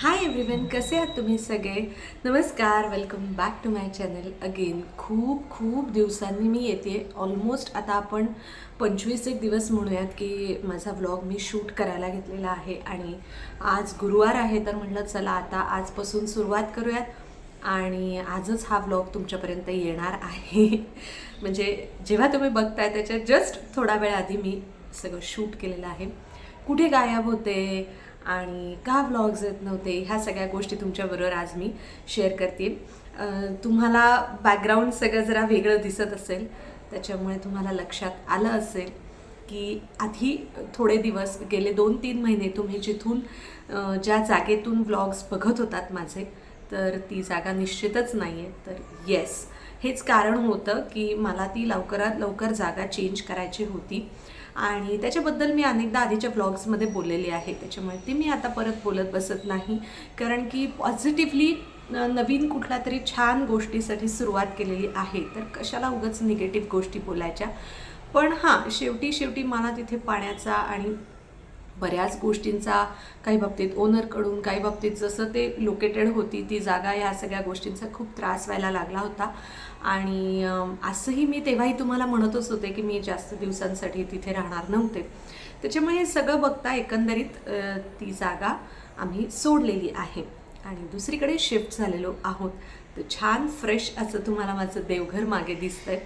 Hi everyone कसे आहात तुम्ही सगळे? नमस्कार welcome back to my channel again खूप खूप दिवसांनी मी येते. ऑलमोस्ट आता आपण पंचवीस एक दिवस म्हणूयात की माझा व्लॉग मी शूट करायला घेतलेला आहे आणि आज गुरुवार आहे तर म्हटलं चला आता आजपासून सुरुवात करूयात आणि आजच हा व्लॉग तुमच्यापर्यंत येणार आहे. म्हणजे जेव्हा तुम्ही बघताय त्याच्या जस्ट थोडा वेळ आधी मी सगळं शूट केलेलं आहे. कुठे गायब होते? आणि का व्लॉग्स येत नव्हते ह्या सगळ्या गोष्टी तुमच्याबरोबर आज मी शेअर करते तुम्हाला बॅकग्राऊंड सगळं जरा वेगळं दिसत असेल त्याच्यामुळे तुम्हाला लक्षात आलं असेल की आधी थोडे दिवस गेले दोन तीन महिने तुम्ही जिथून ज्या जागेतून व्लॉग्स बघत होतात माझे तर ती जागा निश्चितच नाही आहे तर येस हेच कारण होतं की मला ती लवकरात लवकर जागा चेंज करायची होती. आणि त्याच्याबद्दल मी अनेकदा आधीच्या ब्लॉग्समध्ये बोललेली आहे. त्याच्यामुळे ती मी आता परत बोलत बसत नाही. कारण की पॉझिटिव्हली नवीन कुठल्या तरी छान गोष्टीसाठी सुरुवात केलेली आहे. तर कशाला उगाच निगेटिव्ह गोष्टी बोलायच्या? पण हां शेवटी शेवटी मला तिथे पाण्याचा आणि बऱ्याच गोष्टींचा काही बाबतीत ओनरकडून काही बाबतीत जसं ते लोकेटेड होती ती जागा ह्या सगळ्या गोष्टींचा खूप त्रास व्हायला लागला होता. आणि असंही मी तेव्हाही तुम्हाला म्हणतच होते की मी जास्त दिवसांसाठी तिथे राहणार नव्हते. त्याच्यामुळे हे सगळं बघता एकंदरीत ती जागा आम्ही सोडलेली आहे. आणि दुसरीकडे शिफ्ट झालेलो आहोत. तर छान फ्रेश असं तुम्हाला माझं देवघर मागे दिसतंय.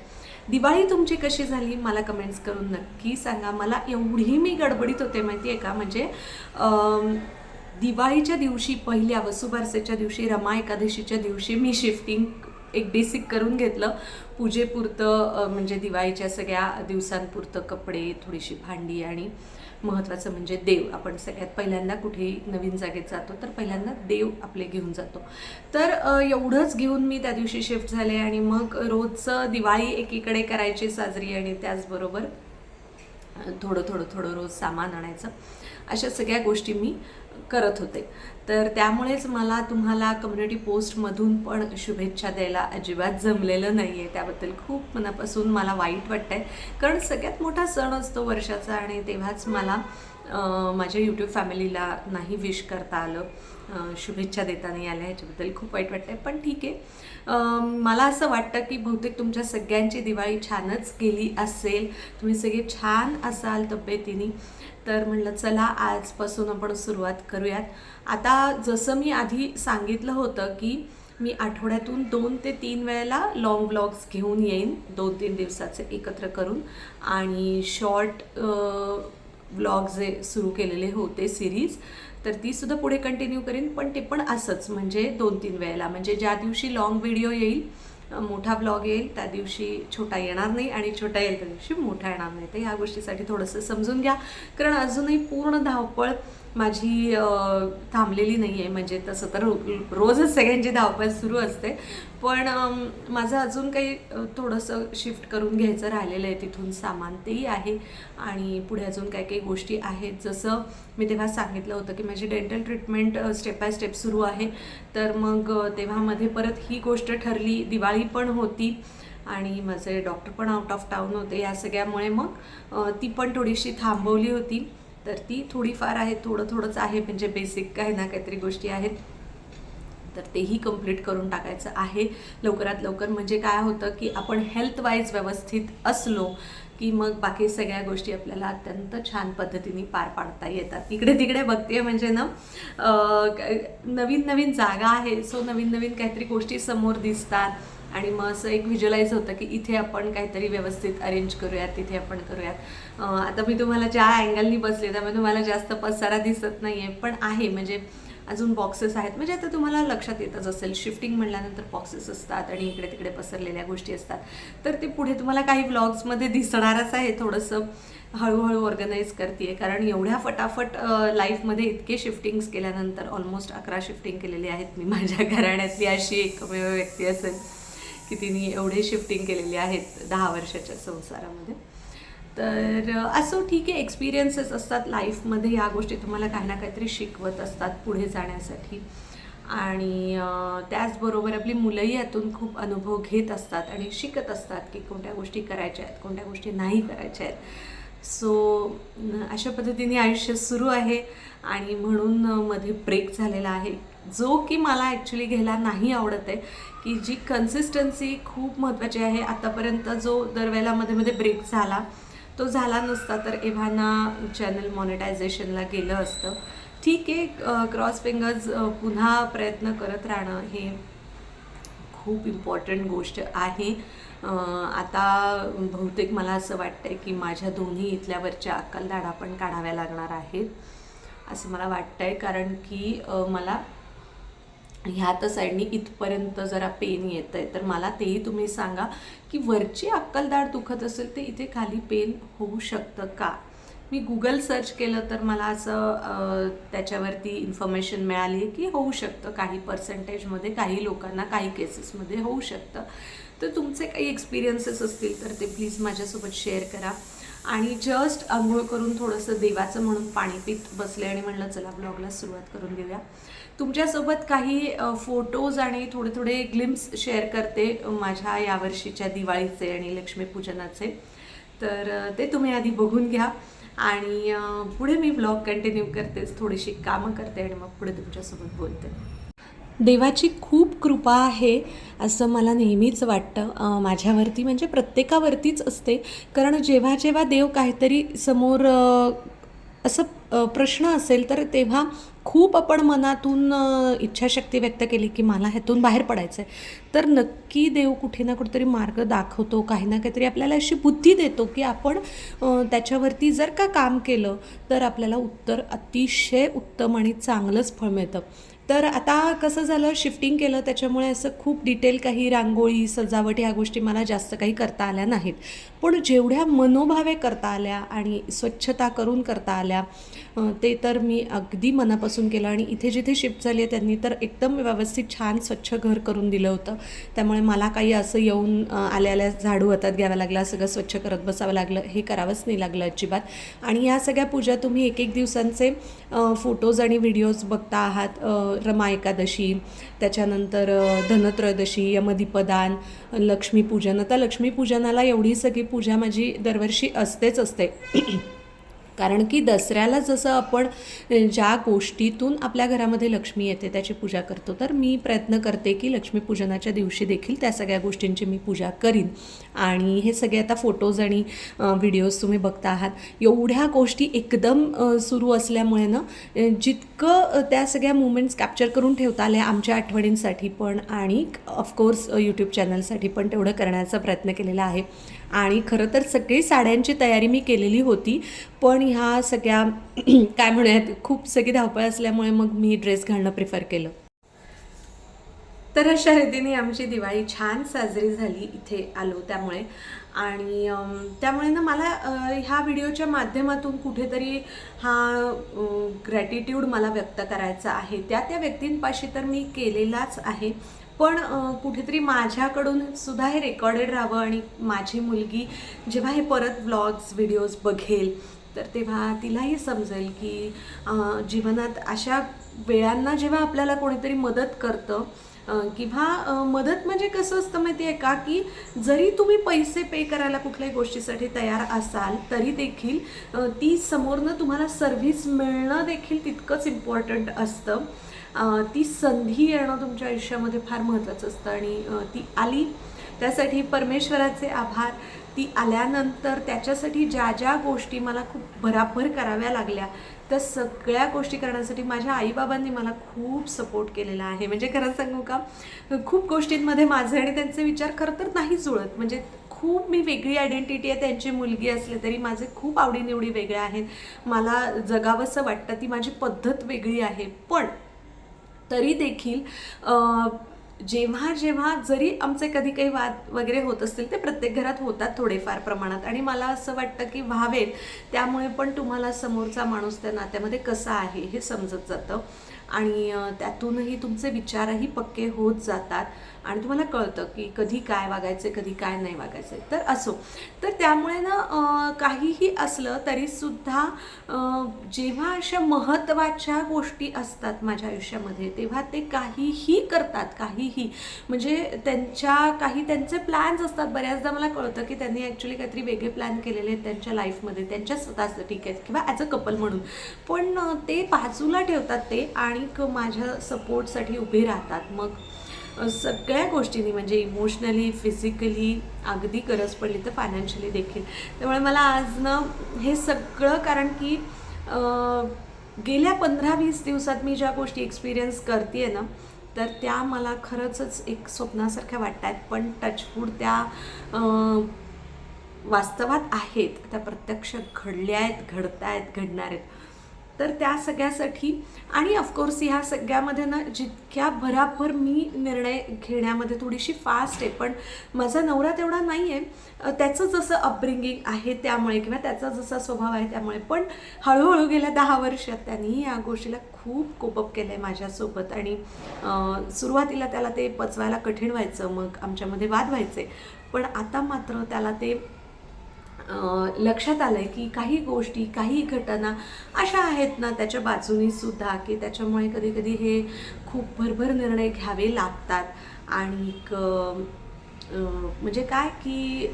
दिवाळी तुमची कशी झाली? मला कमेंट्स करून नक्की सांगा. मला एवढी मी गडबडीत होते माहिती आहे का? म्हणजे दिवाळीच्या दिवशी पहिल्या वसुबारसेच्या दिवशी रमा एकादशीच्या दिवशी मी शिफ्टिंग एक बेसिक करून घेतलं. पूजेपुरतं म्हणजे दिवाळीच्या सगळ्या दिवसांपुरतं कपडे थोडीशी भांडी आणि महत्त्वाचं म्हणजे देव. आपण सगळ्यात पहिल्यांदा कुठेही नवीन जागेत जातो तर पहिल्यांदा देव आपले घेऊन जातो. तर एवढंच घेऊन मी त्या दिवशी शिफ्ट झाले आणि मग रोजचं दिवाळी एकीकडे करायची साजरी आणि त्याचबरोबर थोडं थोडं थोडं रोज सामान आणायचं. अशा सगळ्या गोष्टी मी करत होते. तर त्यामुळेच मला तुम्हाला कम्युनिटी पोस्टमधून पण शुभेच्छा द्यायला अजिबात जमलेलं नाही आहे त्याबद्दल खूप मनापासून मला वाईट वाटतं आहे कारण सगळ्यात मोठा सण असतो वर्षाचा आणि तेव्हाच मला माझ्या यूट्यूब फॅमिलीला नाही विश करता आलं. शुभेच्छा देताना आल्या ह्याच्याबद्दल. खूप वाईट वाटतं आहे पण ठीक आहे. मला असं वाटतं की बहुतेक तुमच्या सगळ्यांची दिवाळी छानच गेली असेल. तुम्ही सगळे छान असाल तब्येतीने. तर म्हणलं चला आजपासून आपण सुरुवात करूयात. आता जसं मी आधी सांगितलं होतं की मी आठवड्यातून दोन ते तीन वेळेला लॉंग ब्लॉग्स घेऊन येईन दोन तीन दिवसाचे एकत्र करून. आणि शॉर्ट ब्लॉग जे सुरू केलेले होते सिरीज तर ती सुद्धा पुढे कंटिन्यू करीन पण ते पण असंच म्हणजे दोन तीन वेळेला. म्हणजे ज्या दिवशी लॉंग व्हिडिओ येईल मोठा ब्लॉग येईल त्या दिवशी छोटा येणार नाही आणि छोटा येईल त्या दिवशी मोठा येणार नाही. तर ह्या गोष्टीसाठी थोडंसं समजून घ्या. कारण अजूनही पूर्ण धावपळ माझी थांबलेली नाही आहे म्हणजे तसं तर रोजच सगळ्यांची धावपळ सुरू असते. पण माझं अजून काही थोडंसं शिफ्ट करून घ्यायचं राहिलेलं आहे. तिथून सामान तेही आहे. आणि पुढे अजून काही काही गोष्टी आहेत. जसं मी तेव्हा सांगितलं होतं की माझी dental treatment step by step सुरू आहे. तर मग तेव्हामध्ये परत ही गोष्ट ठरली. दिवाळी पण होती. आणि माझे डॉक्टर पण आउट ऑफ टाऊन होते. या सगळ्यामुळे मग ती पण थोडीशी थांबवली होती. तर ती थोडीफार आहे थोडं थोडंच आहे म्हणजे बेसिक काही ना काहीतरी गोष्टी आहेत. तर तेही कंप्लीट करून टाकायचं आहे. लवकरात लवकर म्हणजे काय होतं की आपण हेल्थ वाईज व्यवस्थित असलो की मग बाकी सगळ्या गोष्टी आपल्याला अत्यंत छान पद्धतीने पार पाडता येतात. इकडे तिकडे बघते म्हणजे ना नवीन नवीन जागा आहे. सो नवीन नवीन काहीतरी गोष्टी समोर दिसतात. आणि मग असं एक व्हिज्युअलाइज होतं की इथे आपण काहीतरी व्यवस्थित अरेंज करूयात तिथे आपण करूयात. आता मी तुम्हाला ज्या अँगलनी बसले त्यामुळे तुम्हाला जास्त पसारा दिसत नाही आहे पण आहे. म्हणजे अजून बॉक्सेस आहेत. म्हणजे आता तुम्हाला लक्षात येतच असेल शिफ्टिंग म्हणल्यानंतर बॉक्सेस असतात आणि इकडे तिकडे पसरलेल्या गोष्टी असतात. तर ते पुढे तुम्हाला काही व्लॉग्समध्ये दिसणारच आहे. थोडंसं हळूहळू ऑर्गनाईज करते कारण एवढ्या फटाफट लाईफमध्ये इतके शिफ्टिंग्स केल्यानंतर ऑलमोस्ट अकरा शिफ्टिंग केलेली आहेत मी माझ्या घराण्यातली अशी एकमेव व्यक्ती असेल. की तिने एवढे शिफ्टिंग केलेली आहेत दहा वर्षाच्या संसारामध्ये. तर असो ठीक आहे एक्सपिरियन्सेस असतात लाईफमध्ये या गोष्टी तुम्हाला काही ना काहीतरी शिकवत असतात पुढे जाण्यासाठी. आणि त्याचबरोबर आपली मुलंही यातून खूप अनुभव घेत असतात आणि शिकत असतात की कोणत्या गोष्टी करायच्या आहेत कोणत्या गोष्टी नाही करायच्या आहेत. सो अशा पद्धतीने आयुष्य सुरू आहे आणि म्हणून मध्ये ब्रेक झालेला आहे. जो की मला ॲक्च्युली घ्यायला नाही आवडत आहे की जी कन्सिस्टन्सी खूप महत्त्वाची आहे. आतापर्यंत जो दरवेळेला मध्ये मध्ये ब्रेक झाला तो झाला नसता तर एव्हाना चॅनल मॉनिटायझेशनला गेलं असतं. ठीक आहे क्रॉस फिंगर्स पुन्हा प्रयत्न करत राहणं हे खूप इम्पॉर्टंट गोष्ट आहे. आता बहुतेक मला असं वाटतं आहे की माझ्या दोन्ही इथल्यावरच्या अक्कलदाढा पण काढाव्या लागणार आहेत असं मला वाटतं आहे कारण की मला ह्या तर साईडनी इथपर्यंत जरा पेन येत आहे तर मला तेही तुम्ही सांगा की वरची अक्कलदाढ दुखत असेल ते इथे खाली पेन होऊ शकतं का? मी गुगल सर्च केलं तर मला असं त्याच्यावरती इन्फॉर्मेशन मिळाली आहे की होऊ शकतं. काही पर्सेंटेजमध्ये काही लोकांना काही केसेसमध्ये होऊ शकतं. तर तुमचे काही एक्सपिरियन्सेस असतील तर ते प्लीज माझ्यासोबत शेअर करा. आणि जस्ट आंघोळ करून थोडंसं देवाचं म्हणून पाणी पीत बसले आणि म्हणलं चला ब्लॉगला सुरुवात करून देऊया. तुमच्यासोबत काही फोटोज आणि थोडे थोडे ग्लिम्स शेअर करते माझ्या यावर्षीच्या दिवाळीचे आणि लक्ष्मीपूजनाचे. तर ते तुम्ही आधी बघून घ्या. आणि पुढे मी ब्लॉग कंटिन्यू करतेच थोडीशी कामं करते आणि मग पुढे तुमच्यासोबत बोलते. देवाची खूप कृपा आहे असं मला नेहमीच वाटतं. माझ्यावरती म्हणजे प्रत्येकावरतीच असते. कारण जेव्हा जेव्हा देव काहीतरी समोर असं प्रश्न असेल तर तेव्हा खूप आपण मनातून इच्छाशक्ती व्यक्त केली की मला ह्यातून बाहेर पडायचं आहे तर नक्की देव कुठे ना कुठेतरी मार्ग दाखवतो काही ना काहीतरी आपल्याला अशी बुद्धी देतो की आपण त्याच्यावरती जर का काम केलं तर आपल्याला उत्तर अतिशय उत्तम आणि चांगलंच फळ मिळतं. तर आता कसं झालं शिफ्टिंग केलं त्याच्यामुळे असं खूप डिटेल काही रांगोळी सजावट ह्या गोष्टी मला जास्त काही करता आल्या नाहीत. पण जेवढ्या मनोभावे करता आल्या आणि स्वच्छता करून करता आल्या ते तर मी अगदी मनापासून केलं. आणि इथे जिथे शिफ्ट झाली आहे त्यांनी तर एकदम व्यवस्थित छान स्वच्छ घर करून दिलं होतं. त्यामुळे मला काही असं येऊन अं, आल्या आल्या झाडू हातात घ्यावं लागला सगळं स्वच्छ करत बसावं लागलं हे करावंच नाही लागलं अजिबात. आणि या सगळ्या पूजा तुम्ही एक एक दिवसांचे फोटोज आणि व्हिडिओज बघता आहात. रमा एकादशी त्याच्यानंतर धनत्रयोदशी यमदीपदान लक्ष्मीपूजन. आता लक्ष्मीपूजनाला एवढी सगळी पूजा माझी दरवर्षी असतेच असते. कारण की दसऱ्याला जसं आपण ज्या गोष्टीतून आपल्या घरामध्ये लक्ष्मी येते त्याची पूजा करतो तर मी प्रयत्न करते की लक्ष्मीपूजनाच्या दिवशी देखील त्या सगळ्या गोष्टींची मी पूजा करीन. आणि हे सगळे आता फोटोज आणि व्हिडिओज तुम्ही बघता आहात एवढ्या गोष्टी एकदम सुरू असल्यामुळे ना जितकं त्या सगळ्या मुमेंट्स कॅप्चर करून ठेवता आल्या आमच्या आठवणींसाठी पण आणि ऑफकोर्स यूट्यूब चॅनलसाठी पण तेवढं करण्याचा प्रयत्न केलेला आहे. आणि खरं तर सगळी साड्यांची तयारी मी केलेली होती पण ह्या सगळ्या काय म्हणूयात खूप सगळी धावपळ असल्यामुळे मग मी ड्रेस घालणं प्रिफर केलं. तर अशा रीतीने आमची दिवाळी छान साजरी झाली इथे आलो त्यामुळे. आणि त्यामुळे ना मला ह्या व्हिडिओच्या माध्यमातून कुठेतरी हा ग्रॅटिट्यूड मला व्यक्त करायचा आहे. त्या त्या व्यक्तींपाशी तर मी केलेलाच आहे. पण कुठेतरी माझ्याकडून सुद्धा हे रेकॉर्डेड राहावं आणि माझी मुलगी जेव्हा हे परत व्लॉग्स व्हिडिओज बघेल तर तेव्हा तिलाही समजेल की जीवनात अशा वेळांना जेव्हा आपल्याला कोणीतरी मदत करतं किंवा मदत म्हणजे कसं असतं माहिती आहे का की जरी तुम्ही पैसे पे करायला कुठल्याही गोष्टीसाठी तयार असाल तरी देखील ती समोरनं तुम्हाला सर्व्हिस मिळणं देखील तितकंच इम्पॉर्टंट असतं. ती संधी येणं तुमच्या आयुष्यामध्ये फार महत्त्वाचं असतं आणि ती आली त्यासाठी परमेश्वराचे आभार. ती आल्यानंतर त्याच्यासाठी ज्या ज्या गोष्टी मला खूप भराभर कराव्या लागल्या त्या सगळ्या गोष्टी करण्यासाठी माझ्या आईबाबांनी मला खूप सपोर्ट केलेला आहे. म्हणजे खरं सांगू का खूप गोष्टींमध्ये माझे आणि त्यांचे विचार खरं तर नाही जुळत. म्हणजे खूप मी वेगळी आयडेंटिटी आहे त्यांची मुलगी असले तरी माझे खूप आवडीनिवडी वेगळ्या आहेत. मला जगावंसं वाटतं ती माझी पद्धत वेगळी आहे. पण तरी देखील जेव्हा जेव्हा जरी आमचे कधी काही वाद वगैरे होत असतील ते प्रत्येक घरात होतात थोडेफार प्रमाणात. आणि मला असं वाटतं की व्हावेत त्यामुळे पण तुम्हाला समोरचा माणूस त्या नात्यामध्ये कसा आहे हे समजत जातं. आणि त्यातूनही तुमचे विचारही पक्के होत जातात. आणि तुम्हाला कळतं की कधी काय वागायचं कधी काय नाही वागायचं तर असो. तर त्यामुळे ना काहीही असलं तरीसुद्धा जेव्हा अशा महत्त्वाच्या गोष्टी असतात माझ्या आयुष्यामध्ये तेव्हा ते काहीही करतात काहीही. म्हणजे त्यांच्या काही त्यांचे प्लॅन्स असतात. बऱ्याचदा मला कळतं की त्यांनी ॲक्च्युली काहीतरी वेगळे प्लॅन केलेले आहेत त्यांच्या लाईफमध्ये त्यांच्या स्वतःचं ठीक आहे किंवा ॲज अ कपल म्हणून. पण ते बाजूला ठेवतात ते आणि माझ्या सपोर्टसाठी उभे राहतात. मग सगळ्या गोष्टींनी म्हणजे इमोशनली फिजिकली अगदी गरज पडली तर फायनान्शियली देखील. त्यामुळे मला आज ना हे सगळं कारण की गेल्या पंधरा वीस दिवसात मी ज्या गोष्टी एक्सपिरियन्स करते ना तर त्या मला खरंचच एक स्वप्नासारख्या वाटत आहेत. पण टचवूड त्या वास्तवात आहेत. त्या प्रत्यक्ष घडल्या आहेत घडत आहेत घडणार आहेत. तर त्या सगळ्यासाठी. आणि ऑफकोर्स ह्या सगळ्यामध्ये ना जितक्या भराभर मी निर्णय घेण्यामध्ये थोडीशी फास्ट आहे पण माझा नवरा तेवढा नाही आहे त्याचं जसं अपब्रिंगिंग आहे त्यामुळे किंवा त्याचा जसा स्वभाव आहे त्यामुळे. पण हळूहळू गेल्या दहा वर्षात त्यांनी या गोष्टीला खूप कोपअप केलं आहे माझ्यासोबत. आणि सुरुवातीला त्याला ते पचवायला कठीण व्हायचं मग आमच्यामध्ये वाद व्हायचे. पण आता मात्र त्याला ते लक्षात आलं आहे की काही गोष्टी काही घटना अशा आहेत ना त्याच्या बाजूनी सुद्धा की त्याच्यामुळे कधीकधी हे खूप भरभर निर्णय घ्यावे लागतात. आणि म्हणजे काय की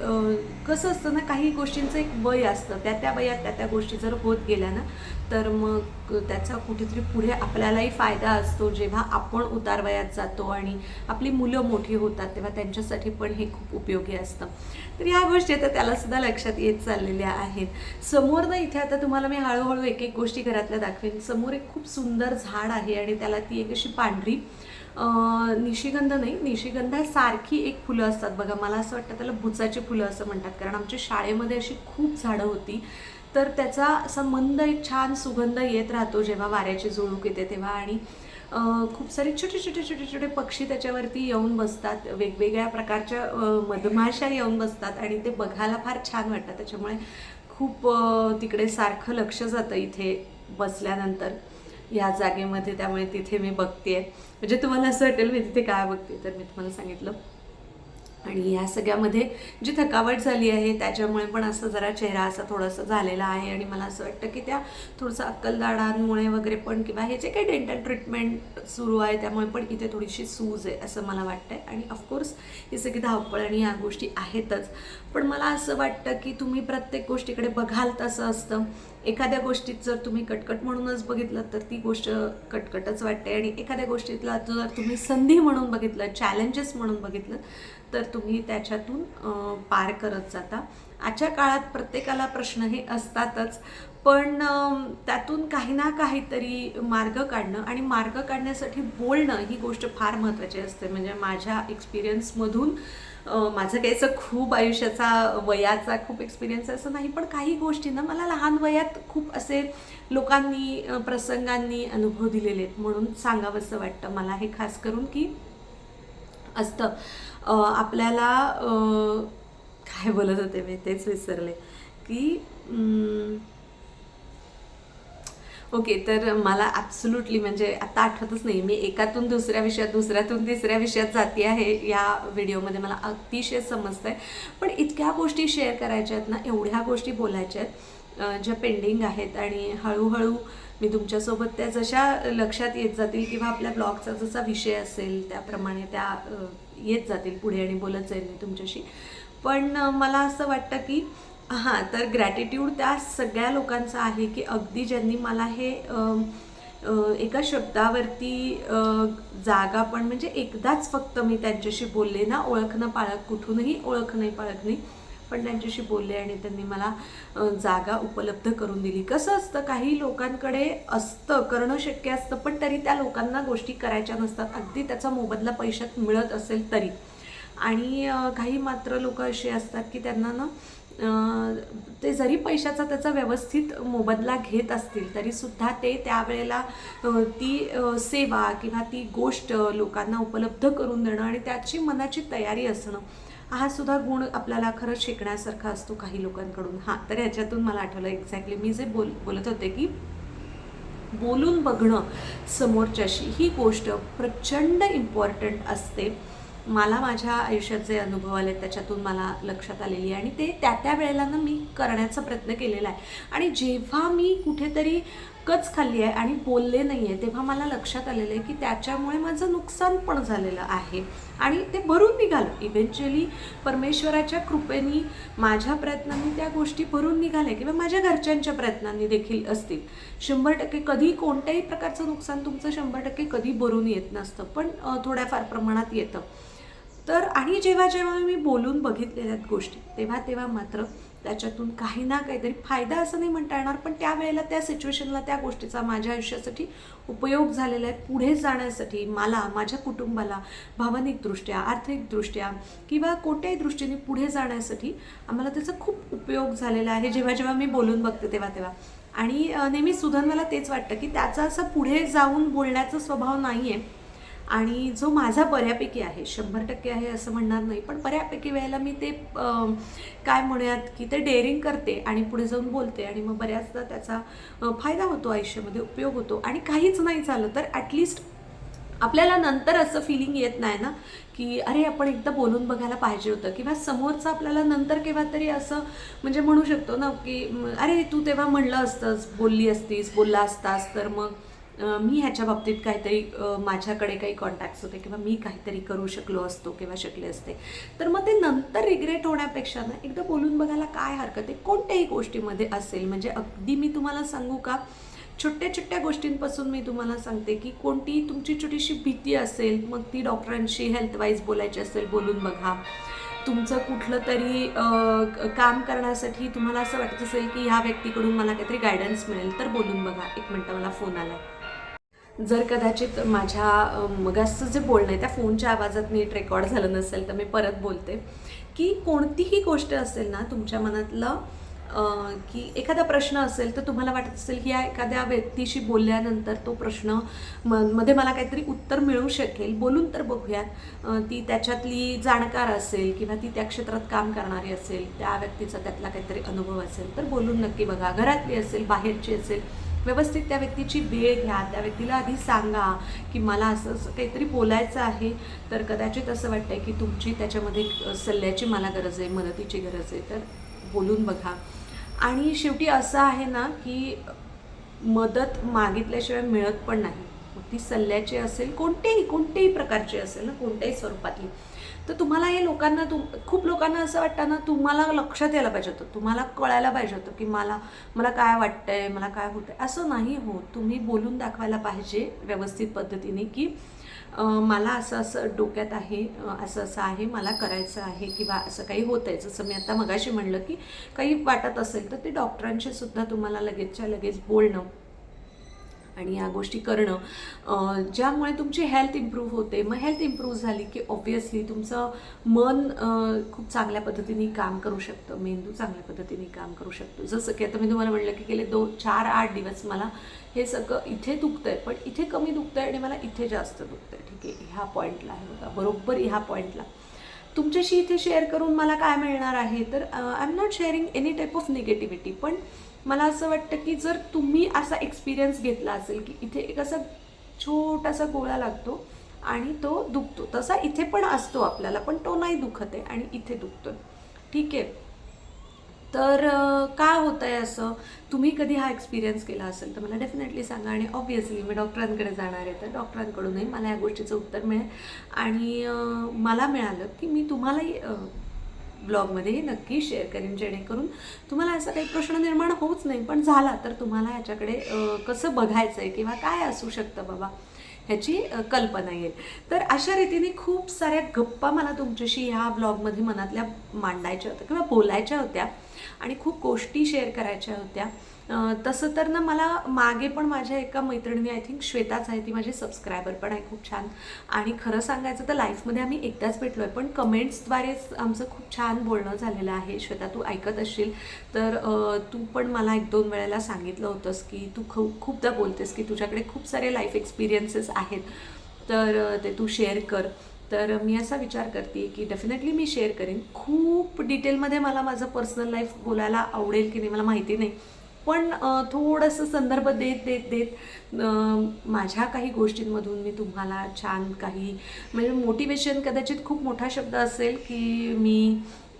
कसं असतं ना काही गोष्टींचं एक वय असतं. त्या त्या वयात त्या त्या गोष्टी जर होत गेल्या ना तर मग त्याचा कुठेतरी पुढे आपल्यालाही फायदा असतो. जेव्हा आपण उतारवयात जातो आणि आपली मुलं मोठी होतात तेव्हा त्यांच्यासाठी पण हे खूप उपयोगी असतं. तर ह्या गोष्टी आता त्याला सुद्धा लक्षात येत चाललेल्या आहेत. समोर ना इथे आता तुम्हाला मी हळूहळू एक एक गोष्टी घरातल्या दाखवेन. समोर एक खूप सुंदर झाड आहे आणि त्याला ती एक अशी पांढरी निशिगंध नाही निशिगंधासारखी एक फुलं असतात. बघा मला असं वाटतं त्याला भुचाची फुलं असं म्हणतात. कारण आमच्या शाळेमध्ये अशी खूप झाडं होती. तर त्याचा असा मंद एक छान सुगंध येत राहतो जेव्हा वाऱ्याची जुळूक येते तेव्हा. आणि खूप सारे छोटे छोटे छोटे छोटे पक्षी त्याच्यावरती येऊन बसतात. वेगवेगळ्या प्रकारच्या मधमाशा येऊन बसतात आणि ते बघायला फार छान वाटतं. त्याच्यामुळे खूप तिकडे सारखं लक्ष जातं इथे बसल्यानंतर. या जागेमध्ये त्यामुळे तिथे मी बघते म्हणजे तुम्हाला असं वाटेल मी तिथे काय बघते? तर मी तुम्हाला सांगितलं. आणि ह्या सगळ्यामध्ये जी थकावट झाली आहे त्याच्यामुळे पण असं जरा चेहरा असा थोडासा झालेला आहे आणि मला असं वाटतं की त्या थोडंसं अक्कलदाडांमुळे वगैरे पण किंवा हे जे काही डेंटल ट्रीटमेंट सुरू आहे त्यामुळे पण इथे थोडीशी सूज आहे असं मला वाटतं आहे आणि ऑफकोर्स ही सगळी धावपळ आणि ह्या गोष्टी आहेतच. पण मला असं वाटतं की तुम्ही प्रत्येक गोष्टीकडे बघाल तसं असतं. एखाद्या गोष्टीत जर तुम्ही कटकट म्हणूनच बघितलं तर ती गोष्ट कटकटच वाटते. आणि एखाद्या गोष्टीतला जर तुम्ही संधी म्हणून बघितलं चॅलेंजेस म्हणून बघितलं तर तुम्ही त्याच्यातून पार करत जाता. आजच्या काळात प्रत्येकाला प्रश्न हे असतातच पण त्यातून काही ना काहीतरी मार्ग काढणं आणि मार्ग काढण्यासाठी बोलणं ही गोष्ट फार महत्त्वाची असते. म्हणजे माझ्या एक्सपिरियन्समधून माझं काहीचं खूप आयुष्याचा वयाचा खूप एक्सपिरियन्स असं नाही पण काही गोष्टींना मला लहान वयात खूप असे लोकांनी प्रसंगांनी अनुभव दिलेले आहेत. म्हणून सांगावंसं वाटतं. मला हे खास करून की असतं. आपल्याला काय बोलत होते मी? तेच विसरले. की ओके तर मला ॲब्सुल्युटली म्हणजे आता आठवतच नाही. मी एकातून दुसऱ्या विषयात दुसऱ्यातून तिसऱ्या विषयात जाते आहे या व्हिडिओमध्ये. मला अतिशय समजतं आहे पण इतक्या गोष्टी शेअर करायच्या आहेत ना एवढ्या गोष्टी बोलायच्या आहेत ज्या पेंडिंग आहेत आणि हळूहळू मी तुमच्यासोबत त्या जशा लक्षात येत जातील किंवा आपल्या ब्लॉगचा जसा विषय असेल त्याप्रमाणे त्या येत जातील पुढे आणि बोलत जाईल मी तुमच्याशी. पण मला असं वाटतं की हां तर ग्रॅटिट्यूड त्या सगळ्या लोकांचा आहे की अगदी ज्यांनी मला हे एका शब्दावरती जागा पण म्हणजे एकदाच फक्त मी त्यांच्याशी बोलले ना ओळखणं पाळख कुठूनही ओळख नाही पाळख नाही पण त्यांच्याशी बोलले आणि त्यांनी मला जागा उपलब्ध करून दिली. कसं असतं काही लोकांकडे असतं करणं शक्य असतं पण तरी त्या लोकांना गोष्टी करायच्या नसतात. अगदी त्याचा मोबदला पैशात मिळत असेल तरी. आणि काही मात्र लोक असे असतात की त्यांना ना ते जरी पैशाचा त्याचा व्यवस्थित मोबदला घेत असतील तरीसुद्धा ते त्यावेळेला ती सेवा किंवा ती गोष्ट लोकांना उपलब्ध करून देणं आणि त्याची मनाची तयारी असणं हा सुद्धा गुण आपल्याला खरंच शिकण्यासारखा असतो काही लोकांकडून. हां तर ह्याच्यातून मला आठवलं एक्झॅक्टली मी जे बोल बोलत होते की बोलून बघणं समोरच्याशी ही गोष्ट प्रचंड इम्पॉर्टंट असते. मला माझ्या आयुष्यात जे अनुभव आले त्याच्यातून मला लक्षात आलेली आहे आणि ते त्या त्या वेळेला ना मी करण्याचा प्रयत्न केलेला आहे. आणि जेव्हा मी कुठेतरी एकच खाल्ली आहे आणि बोलले नाही आहे तेव्हा मला लक्षात आलेलं आहे की त्याच्यामुळे माझं नुकसान पण झालेलं आहे. आणि ते भरून निघालं. इव्हेंच्युअली परमेश्वराच्या कृपेनी माझ्या प्रयत्नांनी त्या गोष्टी भरून निघाल्या किंवा माझ्या घरच्यांच्या प्रयत्नांनी देखील असतील. शंभर टक्के कधी कोणत्याही प्रकारचं नुकसान तुमचं शंभर टक्के कधी भरून येत नसतं पण थोड्याफार प्रमाणात येतं. तर आणि जेव्हा जेव्हा मी बोलून बघितलेल्या आहेत गोष्टी तेव्हा तेव्हा मात्र त्याच्यातून काही ना काहीतरी फायदा असं नाही म्हणता येणार पण त्यावेळेला त्या सिच्युएशनला त्या गोष्टीचा माझ्या आयुष्यासाठी उपयोग झालेला आहे. पुढे जाण्यासाठी मला माझ्या कुटुंबाला भावनिकदृष्ट्या आर्थिकदृष्ट्या किंवा कोणत्याही दृष्टीने पुढे जाण्यासाठी आम्हाला त्याचा खूप उपयोग झालेला आहे. जेव्हा जेव्हा मी बोलून बघते तेव्हा तेव्हा. आणि नेहमी सुधन मला तेच वाटतं की त्याचा असं पुढे जाऊन बोलण्याचा स्वभाव नाही आहे आणि जो माझा बऱ्यापैकी आहे शंभर टक्के आहे असं म्हणणार नाही पण बऱ्यापैकी वेळेला मी ते काय म्हणूयात की ते डेअरिंग करते आणि पुढे जाऊन बोलते आणि मग बऱ्याचदा त्याचा फायदा होतो आयुष्यामध्ये उपयोग होतो. आणि काहीच नाही झालं तर ॲटलिस्ट आपल्याला नंतर असं फिलिंग येत नाही ना की अरे आपण एकदा बोलून बघायला पाहिजे होतं किंवा समोरचं आपल्याला नंतर केव्हा तरी असं म्हणजे म्हणू शकतो ना की अरे तू तेव्हा म्हणलं असतंस बोलली असतीस बोलला असतास तर मग मी ह्याच्या बाबतीत काहीतरी माझ्याकडे काही कॉन्टॅक्ट्स होते किंवा मी काहीतरी करू शकलो असतो किंवा शकले असते. तर मग ते नंतर रिग्रेट होण्यापेक्षा ना एकदा बोलून बघायला काय हरकत आहे? कोणत्याही गोष्टीमध्ये असेल म्हणजे अगदी मी तुम्हाला सांगू का? छोट्या छोट्या गोष्टींपासून मी तुम्हाला सांगते की कोणती तुमची छोटीशी भीती असेल मग ती डॉक्टरांशी हेल्थवाईज बोलायची असेल बोलून बघा. तुमचं कुठलं तरी काम करण्यासाठी तुम्हाला असं वाटत असेल की ह्या व्यक्तीकडून मला काहीतरी गायडन्स मिळेल तर बोलून बघा. एक मिनटं मला फोन आला जर कदाचित माझ्या मगाचं मगासचं जे बोलणं आहे त्या फोनच्या आवाजात नीट रेकॉर्ड झालं नसेल तर मी परत बोलते. की कोणतीही गोष्ट असेल ना तुमच्या मनातलं की एखादा प्रश्न असेल तर तुम्हाला वाटत असेल की या एखाद्या व्यक्तीशी बोलल्यानंतर तो प्रश्न म मध्ये मला काहीतरी उत्तर मिळू शकेल. बोलून तर बघूयात. ती त्याच्यातली जाणकार असेल किंवा ती त्या क्षेत्रात काम करणारी असेल त्या व्यक्तीचा त्यातला काहीतरी अनुभव असेल तर बोलून नक्की बघा. घरातली असेल बाहेरची असेल व्यवस्थित त्या व्यक्तीची भेळ घ्या त्या व्यक्तीला आधी सांगा की मला असं असं काहीतरी बोलायचं आहे. तर कदाचित असं वाटतंय की तुमची त्याच्यामध्ये सल्ल्याची मला गरज आहे मदतीची गरज आहे. तर बोलून बघा. आणि शेवटी असं आहे ना की मदत मागितल्याशिवाय मिळत पण नाही. मग ती सल्ल्याची असेल कोणतेही कोणत्याही प्रकारची असेल ना कोणत्याही स्वरूपातली तर तुम्हाला हे लोकांना तुम खूप लोकांना असं वाटतं ना तुम्हाला लक्षात यायला पाहिजे होतं. तुम्हाला कळायला पाहिजे होतं की मला मला काय वाटतंय मला काय होतंय. असं नाही हो. तुम्ही बोलून दाखवायला पाहिजे व्यवस्थित पद्धतीने की मला असं असं डोक्यात आहे असं असं आहे मला करायचं आहे किंवा असं काही होत आहे जसं मी आता मगाशी म्हणलं की काही वाटत असेल तर ते डॉक्टरांशी सुद्धा तुम्हाला लगेचच्या लगेच बोलणं आणि या गोष्टी करणं. ज्यामुळे तुमची हेल्थ इम्प्रूव्ह होते. मग हेल्थ इम्प्रूव्ह झाली की ऑब्व्हियसली तुमचं मन खूप चांगल्या पद्धतीने काम करू शकतं. मेंदू चांगल्या पद्धतीने काम करू शकतो. जसं की आता मी तुम्हाला म्हणलं की गेले दोन चार आठ दिवस मला हे सगळं इथे दुखतंय पण इथे कमी दुखतंय आणि मला इथे जास्त दुखतंय. ठीक आहे ह्या पॉईंटला आहे बघा. बरोबर ह्या पॉईंटला तुमच्याशी इथे शेअर करून मला काय मिळणार आहे? तर I am not sharing any type of negativity पण मला असं वाटतं की जर तुम्ही असा एक्सपिरियन्स घेतला असेल की इथे एक असा छोटासा गोळा लागतो आणि तो दुखतो. तसा इथे पण असतो आपल्याला पण तो नाही दुखत आहे आणि इथे दुखतो ठीक आहे? तर काय होतं आहे असं? तुम्ही कधी हा एक्सपिरियन्स केला असेल तर मला डेफिनेटली सांगा आणि ऑब्व्हियसली मी डॉक्टरांकडे जाणार आहे तर डॉक्टरांकडूनही मला या गोष्टीचं उत्तर मिळेल. आणि मला मिळालं की मी तुम्हालाही ब्लॉगमध्ये नक्की शेअर करेन जेणेकरून तुम्हाला असा काही प्रश्न निर्माण होऊच नाही. पण झाला तर तुम्हाला ह्याच्याकडे कसं बघायचं आहे किंवा काय असू शकतं बाबा ह्याची कल्पना येईल. तर अशा रीतीने खूप साऱ्या गप्पा मला तुमच्याशी ह्या ब्लॉगमध्ये मनातल्या मांडायच्या होत्या किंवा बोलायच्या होत्या आणि खूप गोष्टी शेअर करायच्या होत्या. तसं तर ना मला मागे पण माझ्या एका मैत्रिणीने आय थिंक श्वेताच आहे ती माझी सबस्क्रायबर पण आहे खूप छान. आणि खरं सांगायचं तर लाईफमध्ये आम्ही एकदाच भेटलो आहे पण कमेंट्सद्वारेच आमचं खूप छान बोलणं झालेलं आहे. श्वेता तू ऐकत असशील तर तू पण मला एक दोन वेळेला सांगितलं होतंस की तू खूप खूपदा बोलतेस की तुझ्याकडे खूप सारे लाईफ एक्सपिरियन्सेस आहेत. तर ते तू शेअर कर. तर मी असा विचार करते की डेफिनेटली मी शेअर करेन. खूप डिटेलमध्ये मला माझं पर्सनल लाईफ बोलायला आवडेल की नाही मला माहिती नाही. पण थोडंसं संदर्भ देत देत देत माझ्या काही गोष्टींमधून मी तुम्हाला छान काही म्हणजे मोटिवेशन कदाचित खूप मोठा शब्द असेल की मी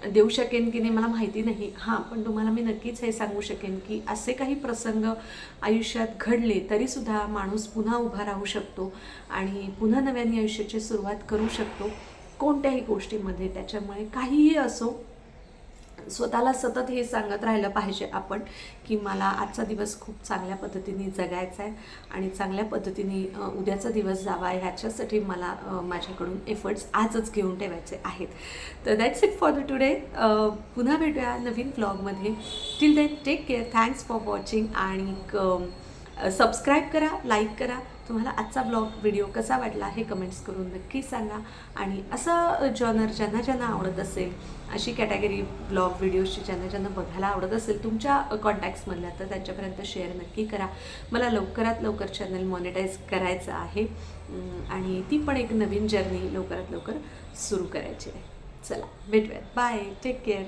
देऊ शकेन की नाही मला माहिती नाही. हां पण तुम्हाला मी नक्कीच हे सांगू शकेन की असे काही प्रसंग आयुष्यात घडले तरीसुद्धा माणूस पुन्हा उभा राहू शकतो आणि पुन्हा नव्याने आयुष्याची सुरुवात करू शकतो. कोणत्याही गोष्टीमध्ये त्याच्यामुळे काहीही असो स्वतःला सतत हे सांगत राहिलं पाहिजे आपण की मला आजचा दिवस खूप चांगल्या पद्धतीने जगायचा आहे आणि चांगल्या पद्धतीने उद्याचा दिवस जावा ह्याच्यासाठी मला माझ्याकडून एफर्ट्स आजच घेऊन ठेवायचे आहेत. तर that's it for the today पुन्हा भेटूया नवीन ब्लॉगमध्ये till that take care thanks for watching आणि सबस्क्राईब करा लाईक करा. तुम्हाला आजचा ब्लॉग व्हिडिओ कसा वाटला हे कमेंट्स करून नक्की सांगा. आणि असं जॉनर ज्यांना ज्यांना आवडत असेल अशी कॅटेगरी ब्लॉग व्हिडिओजची ज्यांना ज्यांना बघायला आवडत असेल तुमच्या कॉन्टॅक्ट्समधल्या तर त्यांच्यापर्यंत शेअर नक्की करा. मला लवकरात लवकर चॅनल मॉनिटाईज करायचं आहे. आणि ती पण एक नवीन जर्नी लवकरात लवकर सुरू करायची आहे. चला भेटूयात. Bye take care